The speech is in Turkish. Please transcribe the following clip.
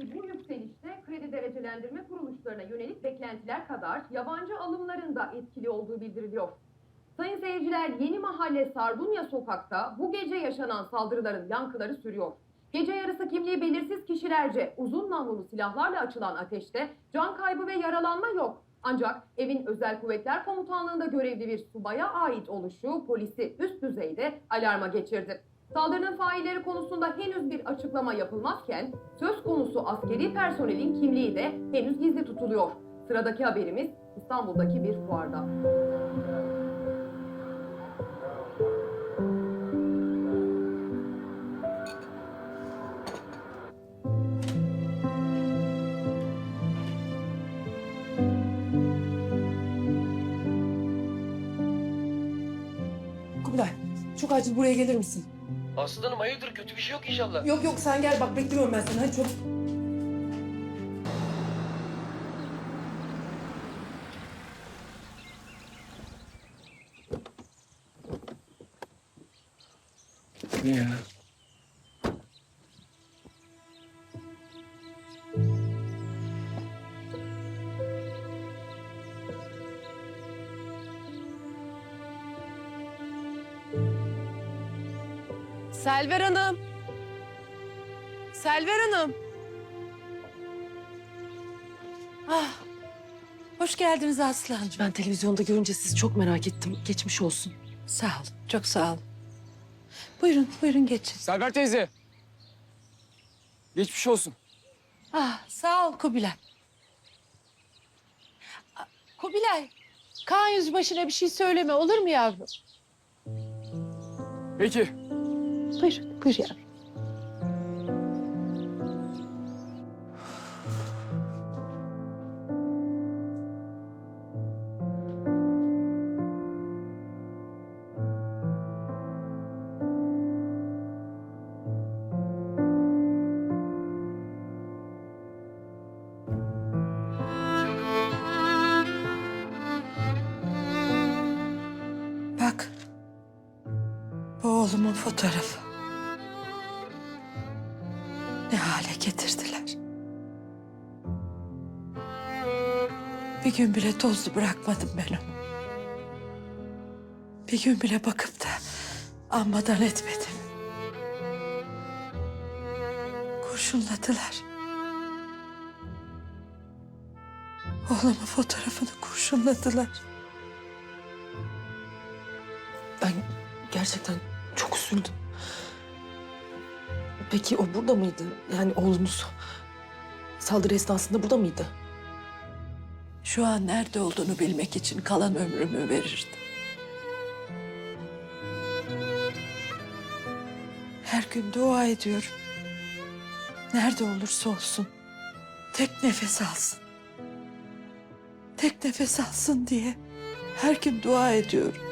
Peki bu yükselişte kredi derecelendirme kuruluşlarına yönelik beklentiler kadar yabancı alımların da etkili olduğu bildiriliyor. Sayın seyirciler Yeni Mahalle Sardunya Sokak'ta bu gece yaşanan saldırıların yankıları sürüyor. Gece yarısı kimliği belirsiz kişilerce uzun namlulu silahlarla açılan ateşte can kaybı ve yaralanma yok. Ancak evin özel kuvvetler komutanlığında görevli bir subaya ait oluşu polisi üst düzeyde alarma geçirdi. Saldırının failleri konusunda henüz bir açıklama yapılmazken söz konusu askeri personelin kimliği de henüz gizli tutuluyor. Sıradaki haberimiz İstanbul'daki bir fuarda. Kubilay, çok acil buraya gelir misin? Aslanım hayırdır kötü bir şey yok inşallah. Yok yok sen gel bak bekliyorum ben seni hadi çabuk. Ne ya? Selver Hanım. Selver Hanım. Ah, hoş geldiniz Aslancığım. Ben televizyonda görünce sizi çok merak ettim. Geçmiş olsun. Sağ olun, çok sağ olun. Buyurun, buyurun geçin. Selver teyze. Geçmiş olsun. Ah, sağ ol Kubilay. Ah, Kubilay, Kaan Yüzbaşı'na bir şey söyleme olur mu yavrum? Peki. Buyur, buyur yavrum. Bak, bu oğlumun fotoğrafı. Ne hale getirdiler. Bir gün bile tozlu bırakmadım ben onu. Bir gün bile bakıp da anmadan etmedim. Kurşunladılar. Oğlumun fotoğrafını kurşunladılar. Ben gerçekten çok üzüldüm. Peki o burada mıydı? Yani oğlunuz saldırı esnasında burada mıydı? Şu an nerede olduğunu bilmek için kalan ömrümü verirdim. Her gün dua ediyorum. Nerede olursa olsun tek nefes alsın. Tek nefes alsın diye her gün dua ediyorum.